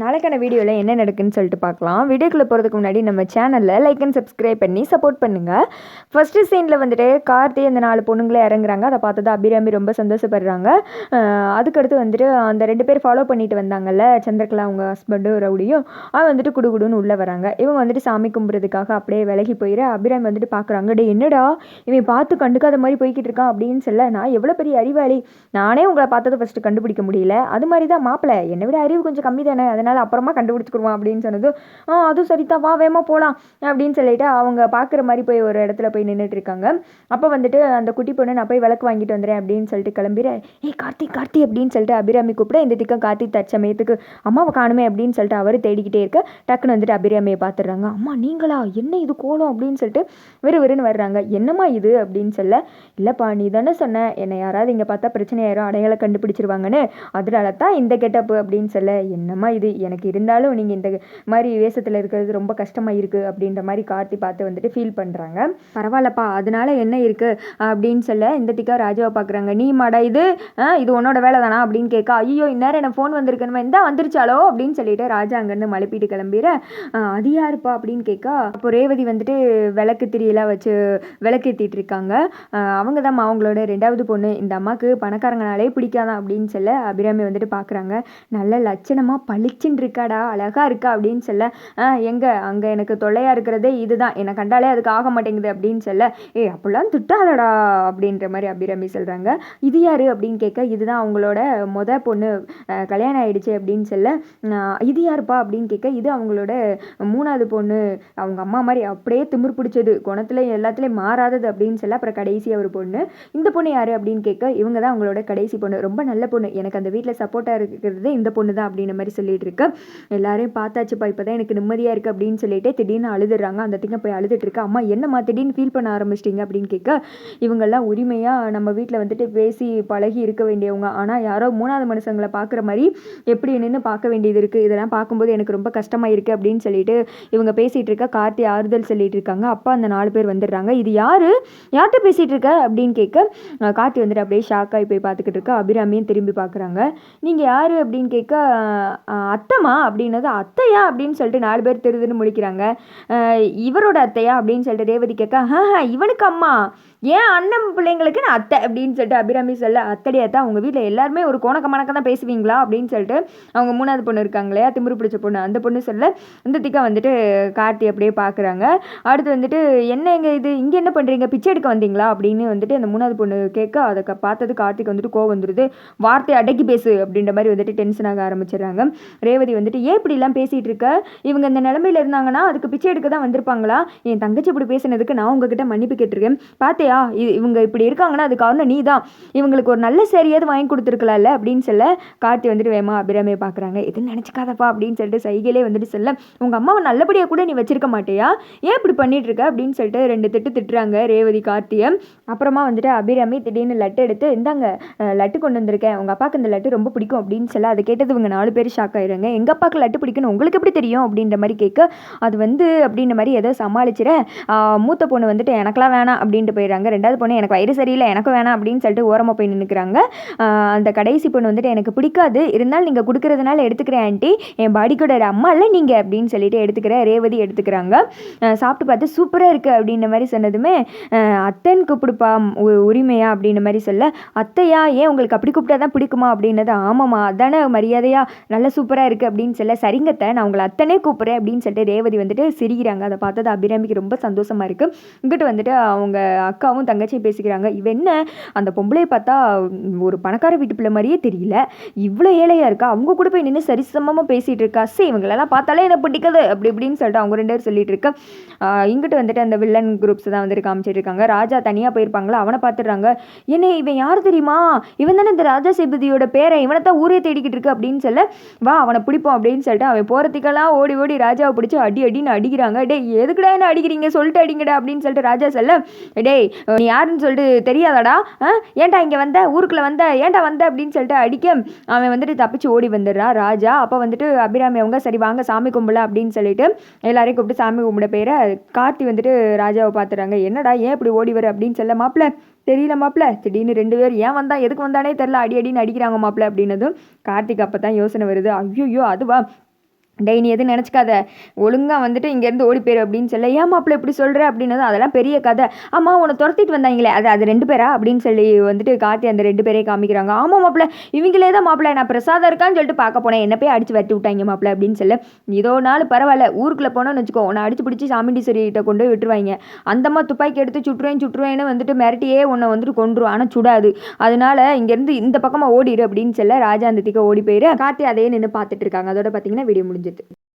நாளைக்கான வீடியோவில் என்ன நடக்குன்னு சொல்லிட்டு பார்க்கலாம். வீடியோக்குள்ளே போகிறதுக்கு முன்னாடி நம்ம சேனலில் லைக் அண்ட் சப்ஸ்கிரைப் பண்ணி சப்போர்ட் பண்ணுங்கள் ஃபஸ்ட்டு சீனில் வந்துட்டு கார்த்தி அந்த நாலு பொண்ணுங்களே இறங்குறாங்க. அதை பார்த்தது அபிராமி ரொம்ப சந்தோஷப்படுறாங்க. அதுக்கடுத்து வந்துட்டு அந்த ரெண்டு பேர் ஃபாலோ பண்ணிட்டு வந்தாங்கல்ல சந்திரகலா அவங்க ஹஸ்பண்டும் ரவுடியும். அவன் வந்துட்டு குடுகுடுன்னு உள்ளே வராங்க. இவங்க வந்துட்டு சாமி கும்பிட்றதுக்காக அப்படியே விலகி போயிட அபிராமி வந்துட்டு பார்க்குறாங்க டே என்னடா? இவன் பார்த்து கண்டுக்காத மாதிரி போய்கிட்டு இருக்கான் அப்படின்னு சொல்ல நான் எவ்வளோ பெரிய அறிவாளி? நானே உங்களை பார்த்ததை ஃபஸ்ட்டு கண்டுபிடிக்க முடியல. அது மாதிரி தான் மாப்பிள்ளை என்னை விட அறிவு கொஞ்சம் கம்மி தானே அதனால் அப்புறமா கண்டுபிடிச்சிக்கிடுவான் அப்படின்னு சொன்னது ஆ அதுவும் சரிதான் வா வேமா போகலாம் அப்படின்னு சொல்லிட்டு அவங்க பார்க்குற மாதிரி போய் ஒரு இடத்துல போய் நின்றுட்டு இருக்காங்க அப்போ வந்துட்டு அந்த குட்டி பொண்ணு நான் போய் விளக்கு வாங்கிட்டு வந்துடுறேன் அப்படின்னு சொல்லிட்டு கிளம்பிடுறேன் ஏய் கார்த்தி கார்த்தி அப்படின்னு சொல்லிட்டு அபிராமி கூப்பிட இந்த திக்கம் கார்த்தி தற்சமயத்துக்கு அம்மாவை காணுமே அப்படின்னு சொல்லிட்டு அவர் தேடிக்கிட்டே இருக்க டக்குன்னு வந்துட்டு அபிராமியை பார்த்துடுறாங்க அம்மா நீங்களா? என்ன இது கோலம்? அப்படின்னு சொல்லிட்டு விறு விறுன்னு வர்றாங்க. என்னம்மா இது? அப்படின்னு சொல்ல இல்லைப்பா நீ தானே சொன்ன என்னை யாராவது இங்கே பார்த்தா பிரச்சனை ஆயிரும் அடையாளம் கண்டுபிடிச்சிருவாங்கன்னு. அதனால தான் இந்த கெட்டப்பு அப்படின்னு சொல்ல என்னம்மா இது? எனக்கு இருந்தாலும் நீங்கள் இந்த மாதிரி வேஷத்தில் இருக்கிறது ரொம்ப கஷ்டமாக இருக்குது அப்படின்ற மாதிரி கார்த்தி பார்த்து வந்துட்டு ஃபீல் பண்ணுறாங்க பரவாயில்லப்பா அதனால என்ன இருக்குது அப்படின்னு சொல்ல இந்த திக்கா ராஜாவை பார்க்குறாங்க நீ மாடா இது இது உன்னோட வேலை தானா அப்படின்னு கேட்க ஐயோ இந்நேரம் எனக்கு ஃபோன் வந்திருக்கணுமா இந்த வந்துருச்சாலோ அப்படின்னு சொல்லிட்டு ராஜா அங்கேருந்து மலைப்பீட்டு கிளம்பிட அது யாருப்பா? அப்படின்னு கேட்க அப்போ ரேவதி வந்துட்டு விளக்கு திரியெல்லாம் வச்சு விளக்கேற்றிட்டு இருக்காங்க. அவங்க தான் அவங்களோட ரெண்டாவது பொண்ணு. இந்த அம்மாவுக்கு பணக்காரங்கனாலே பிடிக்காதான் அப்படின்னு சொல்ல அபிராமி வந்துட்டு பார்க்குறாங்க நல்ல லட்சணமாக பளிச்சுன்னு இருக்காடா அழகா இருக்கா அப்படின்னு சொல்ல எங்கே? அங்கே எனக்கு தொல்லையாக இருக்கிறதே இதுதான். என்னை கண்டாலே அதுக்கு ஆக மாட்டேங்குது அப்படின்னு சொல்ல ஏ அப்படிலாம் திட்டாதடா அப்படின்ற மாதிரி அபிராமி சொல்கிறாங்க இது யாரு? அப்படின்னு கேட்க இதுதான் அவங்களோட மொத பொண்ணு. கல்யாணம் ஆயிடுச்சு அப்படின்னு சொல்ல இது யாருப்பா? அப்படின்னு கேட்க இது அவங்களோட மூணாவது பொண்ணு. அவங்க அம்மா மாதிரி அப்படியே திமிர் பிடிச்சது. குணத்துல எல்லாத்துலேயும் மாறாதது அப்படின்னு சொல்ல அப்புறம் கடைசியாக ஒரு பொண்ணு. இந்த பொண்ணு யார்? அப்படின்னு கேட்க இவங்க தான் அவங்களோட கடைசி பொண்ணு. ரொம்ப நல்ல பொண்ணு. எனக்கு அந்த வீட்டில் சப்போர்ட்டாக இருக்கிறது இந்த பொண்ணு தான் அப்படின்ற மாதிரி சொல்லிட்டு இருக்கு. எல்லாரையும் பார்த்தாச்சுப்பா இப்போ தான் எனக்கு நிம்மதியாக இருக்குது அப்படின்னு சொல்லிட்டு திடீர்னு அழுதுறாங்க அந்த திங்க போய் அழுதுட்டு இருக்கு. அம்மா என்னம்மா திடீர்னு ஃபீல் பண்ண ஆரம்பிச்சிட்டிங்க அப்படின்னு கேட்க இவங்கெல்லாம் உரிமையாக நம்ம வீட்டில் வந்துட்டு பேசி பழகி இருக்க வேண்டியவங்க. ஆனால் யாரோ மூணாவது மனுஷங்களை பார்க்குற மாதிரி எப்படி நின்று பார்க்க வேண்டியது இருக்குது இதெல்லாம் பார்க்கும்போது எனக்கு ரொம்ப கஷ்டமாக இருக்குது அப்படின்னு சொல்லிட்டு இவங்க பேசிகிட்டு இருக்க கார்த்தி ஆறுதல் சொல்லிட்டு இருக்காங்க. அப்பா அந்த நாலு பேர் வந்துடுறாங்க. இது யார்? யார்கிட்ட பேசிகிட்டு இருக்க? அப்படின்னு கேட்க கார்த்தி வந்துட்டு அப்படியே ஷாக் ஆகி போய் பார்த்துக்கிட்டு இருக்க. அபிராமியும் திரும்பி பார்க்குறாங்க. நீங்கள் யார்? அப்படின்னு கேட்க அஹ் அப்படின்னது அத்தையா அப்படின்னு சொல்லிட்டு நாலு பேர் திருதுன்னு முடிக்கிறாங்க இவரோட அத்தையா அப்படின்னு சொல்லிட்டு ரேவதி கேட்க ஆஹா இவனுக்கு அம்மா. ஏன் அண்ணன் பிள்ளைங்களுக்கு நான் அத்தை? அப்படின்னு சொல்லிட்டு அபிராமி சொல்ல அத்தடி அத்தை அவங்க வீட்டில் எல்லாருமே ஒரு கோணக்க மணக்க தான் பேசுவீங்களா? அப்படின்னு சொல்லிட்டு அவங்க மூணாவது பொண்ணு இருக்காங்க இல்லையா திமிரு பிடிச்ச பொண்ணு. அந்த பொண்ணு சொல்ல இந்த திக்கா வந்துட்டு கார்த்தி அப்படியே பார்க்குறாங்க அடுத்து வந்துட்டு என்ன எங்கே இது இங்கே என்ன பண்ணுறீங்க பிச்சை எடுக்க வந்தீங்களா? அப்படின்னு வந்துட்டு அந்த மூணாவது பொண்ணு கேட்க அதை பார்த்தது கார்த்திக் வந்துட்டு கோவம் வந்துடுது வார்த்தை அடக்கி பேசு. அப்படின்ற மாதிரி வந்துட்டு டென்ஷன் ஆக ஆரம்பிச்சிடுறாங்க. ரேவதி வந்துட்டு ஏன் இப்படிலாம் பேசிகிட்டு இருக்க? இவங்க இந்த நிலமையில இருந்தாங்கன்னா அதுக்கு பிச்சை எடுக்க தான் வந்திருப்பாங்களா? என் தங்கச்சி இப்படி பேசினதுக்கு நான் உங்ககிட்ட மன்னிப்பு கேட்டிருக்கேன். பார்த்தியா இவங்க இப்படி இருக்காங்கன்னா அது காரணம் நீ தான் இவங்களுக்கு ஒரு நல்ல சரியாவது வாங்கி கொடுத்துருக்கலாம்ல? அப்படின்னு சொல்ல கார்த்தி வந்துட்டு வேமா அபிராமியை பார்க்குறாங்க. எதுவும் நினச்சிக்காதப்பா அப்படின்னு சொல்லிட்டு சைகையிலே வந்துட்டு சொல்ல உங்கள் அம்மாவை நல்லபடியாக கூட நீ வச்சிருக்க மாட்டியா? ஏன் இப்படி பண்ணிட்டு இருக்க? அப்படின்னு சொல்லிட்டு ரெண்டு திட்டு திட்டுறாங்க ரேவதி கார்த்தியை. அப்புறமா வந்துட்டு அபிராமி திடீர்னு லட்டு எடுத்து இந்தாங்க லட்டு கொண்டு வந்திருக்கேன். உங்கள் அப்பாவுக்கு இந்த லட்டு ரொம்ப பிடிக்கும். அப்படின்னு சொல்ல அதை கேட்டது இவங்க நாலு பேர் ஷாக் ஆயிடுறாங்க எங்கள் அப்பாவுக்கு லட்டு பிடிக்கணும் உங்களுக்கு எப்படி தெரியும்? அப்படின்ற மாதிரி கேட்க அது வந்து அப்படின்ற மாதிரி ஏதோ சமாளிச்சிட மூத்த பொண்ணு வந்துட்டு எனக்கெல்லாம் வேணாம் அப்படின்ட்டு போயிடுறாங்க. ரெண்டாவது பொண்ணு எனக்கு வயிறு சரியில்லை எனக்கும் வேணாம் அப்படின்னு சொல்லிட்டு ஓரமாக போய் நின்றுக்கிறாங்க அந்த கடைசி பொண்ணு வந்துட்டு எனக்கு பிடிக்காது இருந்தாலும் நீங்கள் கொடுக்குறதுனால எடுத்துக்கிறேன் ஆண்டி. என் பாடிக்கோட அம்மா இல்லை நீங்கள் அப்படின்னு சொல்லிட்டு எடுத்துக்கிற ரேவதி எடுத்துக்கிறாங்க. சாப்பிட்டு பார்த்து சூப்பராக இருக்குது அப்படின்ற மாதிரி சொன்னதுமே அத்தன் அத்தைன்னு கூப்பிடுப்பா உ- உரிமையா அப்படின்ற மாதிரி சொல்ல அத்தையா ஏன் உங்களுக்கு அப்படி கூப்பிட்டா தான் பிடிக்குமா? அப்படின்னது ஆமாம்மா அதானே மரியாதையாக நல்லா சூப்பராக இருக்குது அப்படின்னு சொல்ல சரிங்கத்தை நான் உங்களை அத்தனே கூப்பிட்றேன் அப்படின்னு சொல்லிட்டு ரேவதி வந்துட்டு சிரிக்கிறாங்க. அதை பார்த்தது அபிராமிக்கு ரொம்ப சந்தோஷமாக இருக்குது இங்கிட்டு வந்துட்டு அவங்க அக்காவும் தங்கச்சியும் பேசிக்கிறாங்க. இவ என்ன? அந்த பொம்பளையை பார்த்தா ஒரு பணக்கார வீட்டு பிள்ளை மாதிரியே தெரியல. இவ்வளோ ஏழையாக இருக்கா? அவங்க கூட போய் நின்று சரிசமமாக பேசிகிட்டு இருக்கா? சரி இவங்களெல்லாம் பார்த்தாலே எனக்கு பிடிக்காது? அப்படி இப்படின்னு சொல்லிட்டு அவங்க ரெண்டு பேரும் சொல்லிட்டு இருக்க. இங்கிட்டு வந்துட்டு அந்த வில்லன் குரூப்ஸ் தான் வந்துட்டு காமிச்சிட்டு இருக்காங்க ராஜா தனியாக போயிருப்பாங்களா? அவனை பார்த்துடுறாங்க. என்ன இவன் யார் தெரியுமா? இவன் தானே இந்த ராஜா சேபதியோட பேரை இவனை தான் ஊரே தேடிக்கிட்டு இருக்கு அப்படின்னு சொல்ல வா அவனை பிடிப்போம் அப்படின்னு சொல்லிட்டு அவன் போகிறதுக்கெல்லாம் ஓடி ஓடி ராஜாவை பிடிச்சி அடி அடின்னு அடிக்கிறாங்க. டேய் எதுக்குடா என்ன அடிக்கிறீங்க? சொல்லிட்டு அடிங்கடா அப்படின்னு சொல்லிட்டு ராஜா சொல்ல டேய் நீ யாருன்னு சொல்லிட்டு தெரியாதாடா. ஆ? ஏன்டா இங்கே வந்த? ஊருக்குள்ளே வந்த? ஏன்டா வந்த? அப்படின்னு சொல்லிட்டு அடிக்க அவன் வந்துட்டு தப்பிச்சு ஓடி வந்துடுறான் ராஜா. அப்போ வந்துட்டு அபிராமி அவங்க சரி வாங்க சாமி கும்பல அப்படின்னு சொல்லிட்டு எல்லாரையும் கூப்பிட்டு சாமி கும்பிட பேரை கார்த்தி வந்துட்டு ராஜாவை பார்த்துறாங்க. என்னடா ஏன் இப்படி ஓடி வர? அப்படின்னு சொல்ல மாப்பிள்ள தெரியல மாப்பிள்ள திடீர்னு ரெண்டு பேர் ஏன் வந்தா எதுக்கு வந்தானே தெரில அடி அடின்னு அடிக்கிறாங்க மாப்பிள்ள அப்படின்னதும் கார்த்திக் அப்போ தான் யோசனை வருது. ஐயோ அதுவா? டெய் நீ எதுவும் நினச்சிக்காத. ஒழுங்காக வந்துட்டு இங்கேருந்து ஓடி போயிரு அப்படின்னு சொல்ல ஏன் மாப்பிள்ள இப்படி சொல்கிற அப்படின்னதும் அதெல்லாம் பெரிய கதை. அம்மா உன்னை துரத்திட்டு வந்தாங்களே. அது அது ரெண்டு பேரா? அப்படின்னு சொல்லி வந்துட்டு கார்த்தி அந்த ரெண்டு பேரே காமிக்கிறாங்க. ஆமாம் மாப்பிள்ள இவங்களே தான் மாப்பிள்ள. நான் பிரசாதம் இருக்கான்னு சொல்லிட்டு பார்க்க போனேன். என்ன போய் அடித்து வெட்டி விட்டாங்க மாப்பிள்ள அப்படின்னு சொல்ல. இதோ நாள் பரவாயில்ல. ஊருக்குள்ளே போனோன்னு வச்சுக்கோ. உன்னை அடிச்சு பிடிச்சி சாமிண்டீஸ்வரி கிட்ட கொண்டு போய் விட்டுருவாங்க. அந்தம்மா துப்பாக்கி எடுத்து சுட்டுருவேன் சுட்டுருவேன்னு வந்துட்டு மிரட்டியே உன்னை வந்துட்டு கொண்டுருவோம் ஆனால் சுடாது. அதனால இங்கேருந்து இந்த பக்கமாக ஓடிடு அப்படின்னு சொல்ல ராஜா அந்த திக்க ஓடி போயிரு. காட்டி அதையே நின்று பார்த்துட்டு இருக்காங்க. அதோட பார்த்தீங்கன்னா வீடியோ যেতে